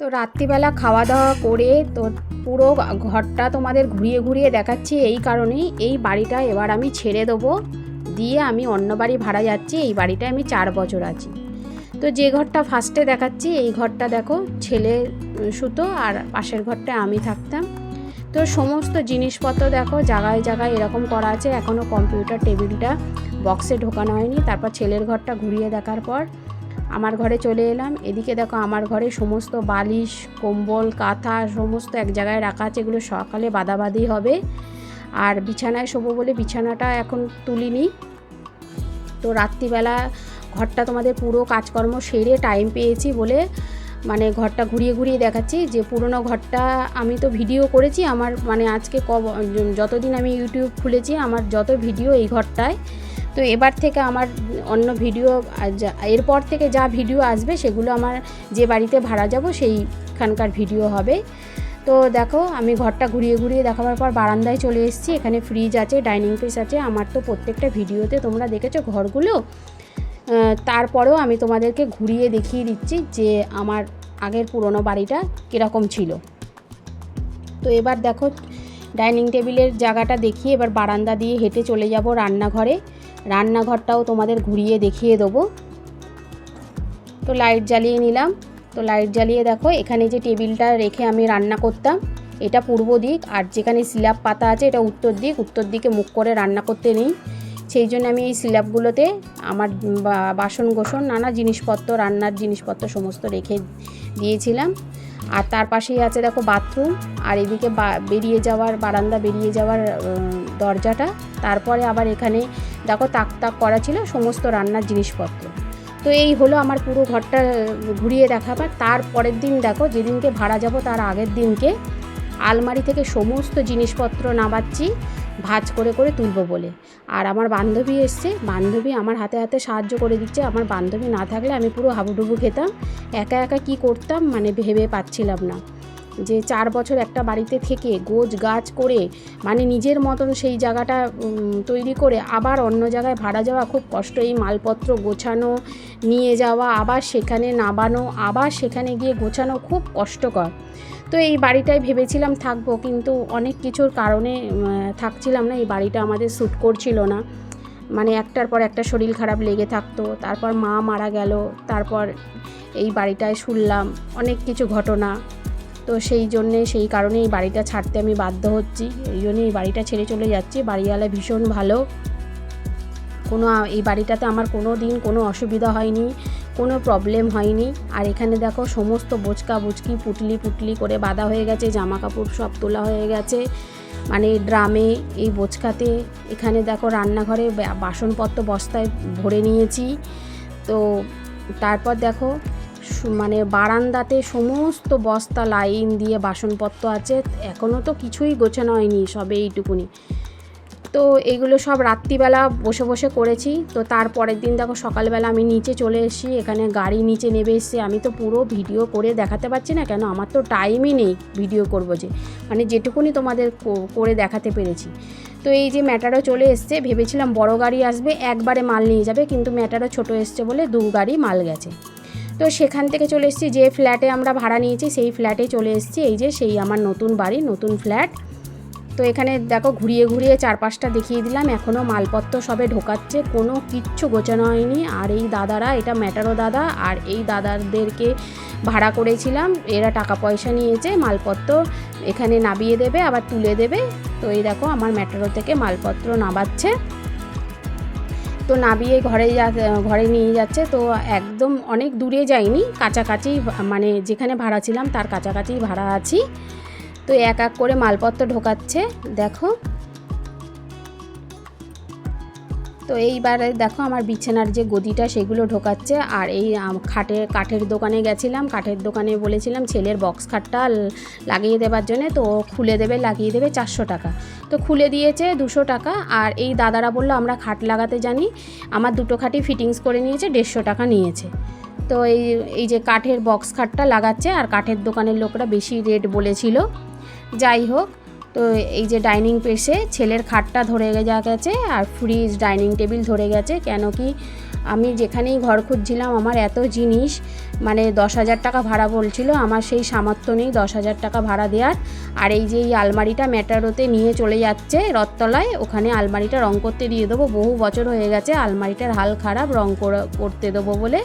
তো রাত্রিবেলা খাওয়া দাওয়া করে তো পুরো ঘরটা তোমাদের ঘুরিয়ে ঘুরিয়ে দেখাচ্ছি এই কারণেই এই বাড়িটা এবার আমি ছেড়ে দেবো। দিয়ে আমি অন্য বাড়ি ভাড়া যাচ্ছি, এই বাড়িটায় আমি চার বছর আছি। তো যে ঘরটা ফার্স্টে দেখাচ্ছি, এই ঘরটা দেখো, ছেলে সুতো আর পাশের ঘরটা আমি থাকতাম। তো সমস্ত জিনিসপত্র দেখো, জায়গায় জায়গায় এরকম করা আছে এখনও কম্পিউটার টেবিলটা বক্সে ঢোকানো হয়নি। তারপর ছেলের ঘরটা ঘুরিয়ে দেখার পর আমার ঘরে চলে এলাম। এদিকে দেখো আমার ঘরে সমস্ত বালিশ, কম্বল, কাঁথা সমস্ত এক জায়গায় রাখা আছে। এগুলো সকালে বাদাবাদি হবে। আর বিছানায় শোবো বলে বিছানাটা এখন তুলিনি। তো রাত্রিবেলা ঘরটা তোমাদের পুরো কাজকর্ম সেরে টাইম পেয়েছি বলে মানে ঘরটা ঘুরিয়ে ঘুরিয়ে দেখাচ্ছি। যে পুরনো ঘরটা আমি তো ভিডিও করেছি। আমার মানে আজকে ক যতদিন আমি ইউটিউব খুলেছি, আমার যত ভিডিও এই ঘরটায় তো এবার থেকে আমার অন্য ভিডিও এরপর থেকে যা ভিডিও আসবে সেগুলো আমার যে বাড়িতে ভাড়া যাব সেইখানকার ভিডিও হবে। তো দেখো, আমি ঘরটা ঘুরিয়ে ঘুরিয়ে দেখাবার পর বারান্দায় চলে এসেছি। এখানে ফ্রিজ আছে ডাইনিং পিস আছে, আমার তো প্রত্যেকটা ভিডিওতে তোমরা দেখেছ ঘরগুলো। তারপরেও আমি তোমাদেরকে ঘুরিয়ে দেখিয়ে দিচ্ছি যে আমার আগের পুরনো বাড়িটা কীরকম ছিল। তো এবার দেখো ডাইনিং টেবিলের জায়গাটা দেখিয়ে এবার বারান্দা দিয়ে হেঁটে চলে যাব রান্নাঘরে। রান্নাঘরটাও তোমাদের ঘুরিয়ে দেখিয়ে দেবো। তো লাইট জ্বালিয়ে নিলাম। তো লাইট জ্বালিয়ে দেখো, এখানে যে টেবিলটা রেখে আমি রান্না করতাম, এটা পূর্ব দিক। আর যেখানে স্ল্যাব পাতা আছে, এটা উত্তর দিক। উত্তর দিকে মুখ করে রান্না করতে নেই। সেই জন্য আমি এই স্ল্যাবগুলোতে আমার বাসন গোসন নানা জিনিসপত্র, রান্নার জিনিসপত্র সমস্ত রেখে দিয়েছিলাম। আর তার পাশেই আছে দেখো বাথরুম। আর এদিকে বেরিয়ে যাওয়ার, বারান্দা বেরিয়ে যাওয়ার দরজাটা। তারপরে আবার এখানে দেখো তাক তাক করা ছিল সমস্ত রান্নার জিনিসপত্র। তো এই হলো আমার পুরো ঘরটা ঘুরিয়ে দেখাবার। তার পরের দিন দেখো যেদিনকে ভাড়া যাব তার আগের দিনকে আলমারি থেকে সমস্ত জিনিসপত্র নামাচ্ছি, ভাজ করে করে তুলবো বলে। আর আমার বান্ধবী এসছে, বান্ধবী আমার হাতে হাতে সাহায্য করে দিচ্ছে। আমার বান্ধবী না থাকলে আমি পুরো হাবুডুবু খেতাম। একা একা কি করতাম মানে ভেবে পাচ্ছিলাম না। যে চার বছর একটা বাড়িতে থেকে গোজ গাছ করে মানে নিজের মতন সেই জায়গাটা তৈরি করে আবার অন্য জায়গায় ভাড়া যাওয়া খুব কষ্ট। এই মালপত্র গোছানো, নিয়ে যাওয়া, আবার সেখানে নামানো, আবার সেখানে গিয়ে গোছানো খুব কষ্টকর। তো এই বাড়িটায় ভেবেছিলাম থাকব, কিন্তু অনেক কিছুর কারণে থাকছিলাম না, এই বাড়িটা আমাদের শ্যুট করছিল না। মানে একটার পর একটা শরীর খারাপ লেগে থাকতো, তারপর মা মারা গেল, তারপর এই বাড়িটায় শুনলাম অনেক কিছু ঘটনা। তো সেই জন্যে, সেই কারণে এই বাড়িটা ছাড়তে আমি বাধ্য হচ্ছি। এই জন্যে এই বাড়িটা ছেড়ে চলে যাচ্ছি। বাড়িওয়ালা ভীষণ ভালো। কোনো, এই বাড়িটাতে আমার কোনো দিন কোনো অসুবিধা হয়নি। কোনো প্রবলেম হয়নি। আর এখানে দেখো সমস্ত বোচকা বুচকি পুটলি পুটলি করে বাঁধা হয়ে গেছে, জামা কাপড় সব তোলা হয়ে গেছে। মানে ড্রামে এই বোচকাতে এখানে দেখো রান্নাঘরে বাসনপত্র বস্তায় ভরে নিয়েছি। তো তারপর দেখো মানে বারান্দাতে সমস্ত বস্তা লাইন দিয়ে বাসনপত্র আছে। এখনও তো কিছুই গোছানো হয়নি সবে এইটুকুনি। তো এগুলো সব রাত্রিবেলা বসে বসে করেছি। তো তারপরের দিন দেখো সকালবেলা আমি নিচে চলে এসেছি, এখানে গাড়ি নিচে নেবে এসেছি। আমি তো পুরো ভিডিও করে দেখাতে পারছি না কেন, আমার তো টাইমই নেই ভিডিও করব যে। মানে যেটুকুনি তোমাদের করে দেখাতে পেরেছি। তো এই যে ম্যাটারও চলে এসছে, ভেবেছিলাম বড় গাড়ি আসবে, একবারে মাল নিয়ে যাবে, কিন্তু ম্যাটারও ছোট এসছে বলে দু গাড়ি মাল গেছে। তো সেখান থেকে চলে এসেছি, যে ফ্ল্যাটে আমরা ভাড়া নিয়েছি, সেই ফ্ল্যাটে চলে এসেছি। এই যে সেই আমার নতুন বাড়ি, নতুন ফ্ল্যাট তো এখানে দেখো ঘুরিয়ে ঘুরিয়ে চারপাশটা দেখিয়ে দিলাম। এখনও মালপত্র সবে ঢোকাচ্ছে, কোনো কিচ্ছু গোছানো হয়নি। আর এই দাদারা, এটা ম্যাটারো দাদা, আর এই দাদাদেরকে ভাড়া করেছিলাম। এরা টাকা পয়সা নিয়েছে, মালপত্র এখানে নাবিয়ে দেবে, আবার তুলে দেবে। তো এই দেখো আমার ম্যাটারো থেকে মালপত্র নাবাচ্ছে তো নাবিয়ে ঘরে যা, ঘরে নিয়ে যাচ্ছে। তো একদম অনেক দূরে যাইনি, কাছাকাছি মানে যেখানে ভাড়া ছিলাম তার কাছাকাছি ভাড়া আছি। তো এক এক করে মালপত্র ঢোকাচ্ছে, দেখো। তো এইবারে দেখো আমার বিছানার যে গদিটা সেগুলো ঢোকাচ্ছে, আর এই খাটের, কাঠের দোকানে গেছিলাম, কাঠের দোকানে বলেছিলাম ছেলের বক্স খাটটা লাগিয়ে দেবার জন্যে, তো খুলে দেবে, লাগিয়ে দেবে চারশো টাকা। তো খুলে দিয়েছে দুশো টাকা, আর এই দাদারা বলল, আমরা খাট লাগাতে জানি। আমার দুটো খাটই ফিটিংস করে নিয়েছে, দেড়শো টাকা নিয়েছে। তো এই এই যে কাঠের বক্স খাটটা লাগাচ্ছে, আর কাঠের দোকানের লোকরা বেশি রেট বলেছিল। যাই হোক, তো এই যে ডাইনিং পেসে ছেলের খাটটা ধরে গেছে আর ফ্রিজ, ডাইনিং টেবিল ধরে গেছে, কেন কি আমি যেখানেই ঘর খুঁজছিলাম আমার এত জিনিস মানে দশ হাজার টাকা ভাড়া বলছিল, আমার সেই সামর্থ্য নেই দশ হাজার টাকা ভাড়া দেওয়ার। আর এই যে এই আলমারিটা ম্যাটারোতে নিয়ে চলে যাচ্ছে রথতলায়, ওখানে আলমারিটা রং করতে দিয়ে দেবো, বহু বছর হয়ে গেছে আলমারিটার হাল খারাপ, রং করে- করতে দেবো বলে।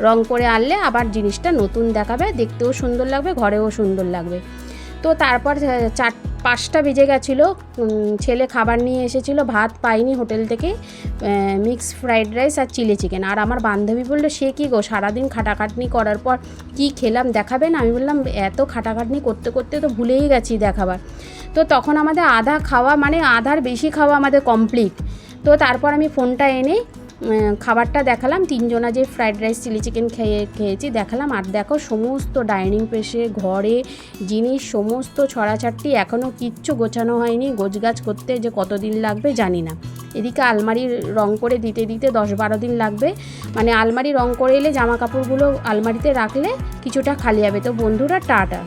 রং করে আনলে আবার জিনিসটা নতুন দেখাবে, দেখতেও সুন্দর লাগবে, ঘরেও সুন্দর লাগবে। তো তারপর চার, পাঁচটা বেজে গেছিল। ছেলে খাবার নিয়ে এসেছিল, ভাত পাইনি হোটেল থেকে মিক্স ফ্রাইড রাইস আর চিলি চিকেন আর আমার বান্ধবী বলল, সে কী গো, সারাদিন খাটাখাটনি করার পর কি খেলাম দেখাবেন আমি বললাম, এত খাটাখাটনি করতে করতে তো ভুলেই গেছি দেখাবার। তো তখন আমাদের আধা খাওয়া মানে আধার বেশি খাওয়া আমাদের কমপ্লিট তো তারপর আমি ফোনটা এনে খাবারটা দেখালাম। তিনজনা যে ফ্রাইড রাইস চিলি চিকেন খেয়ে, খেয়েছি, দেখালাম। আর দেখো, সমস্ত ডাইনিং পেশে ঘরে, জিনিস, সমস্ত ছড়াছাড়টি এখনও কিচ্ছু গোছানো হয়নি। গোছগাছ করতে যে কতদিন লাগবে জানি না। এদিকে আলমারি রং করে দিতে দিতে দশ বারো দিন লাগবে। মানে আলমারি রং করে এলে জামা কাপড়গুলো আলমারিতে রাখলে কিছুটা খালি হবে। তো বন্ধুরা, টাটা।